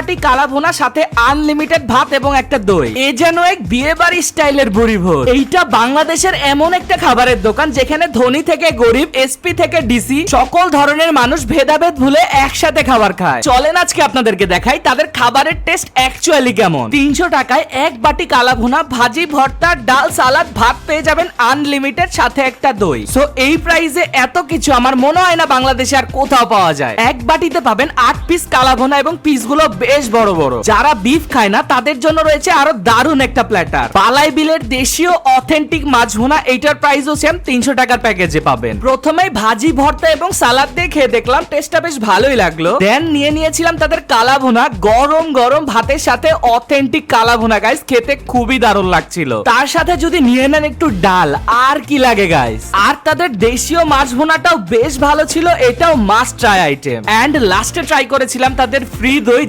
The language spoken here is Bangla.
বাটি কালা ভুনা সাথে আনলিমিটেড ভাত এবং একটা দই। এ যেন এক বিয়ে বাড়ি স্টাইলের বুড়ি ভোজ এইটা বাংলাদেশের এমন একটা খাবারের দোকান যেখানে ধনী থেকে গরিব, এসপি থেকে ডিসি, সকল ধরনের মানুষ ভেদাভেদ ভুলে একসাথে খাবার খায়। চলেন আজকে আপনাদেরকে দেখাই তাদের খাবারের টেস্ট অ্যাকচুয়ালি কেমন। তিনশো টাকায় এক বাটি কালা ভুনা ভাজি, ভর্তা, ডাল, সালাদ, ভাত পেয়ে যাবেন আনলিমিটেড সাথে একটা দই। সো এই প্রাইসে এত কিছু আমার মনে হয় না বাংলাদেশে আর কোথাও পাওয়া যায়। এক বাটিতে পাবেন আট পিস কালা ভুনা এবং পিসগুলো বেশ বড় বড়। যারা বিফ খায় না, তাদের জন্য রয়েছে আরও দারুণ একটা প্ল্যাটার পালাই বিলের দেশীয় অথেন্টিক মাছ ভুনা, এইটার প্রাইসও সেম তিনশো টাকার প্যাকেজে পাবেন। প্রথমে ভাজি, ভর্তা এবং সালাদ দিয়ে খেয়ে দেখলাম টেস্টটা বেশ ভালোই লাগল। দেন নিয়ে নিয়েছিলাম তাদের কালা ভুনা, গরম গরম ভাতের সাথে অথেন্টিক কালা ভুনা গাইস খেতে খুবই দারুণ লাগছিল। তার সাথে যদি নিয়ে নেন একটু ডাল, আর কি লাগে গাইস আর তাদের দেশীয় মাছ ভুনাটাও বেশ ভালো ছিল, এটাও মাস্ট ট্রাই আইটেম এন্ড লাস্টে ট্রাই করেছিলাম তাদের ফ্রি দই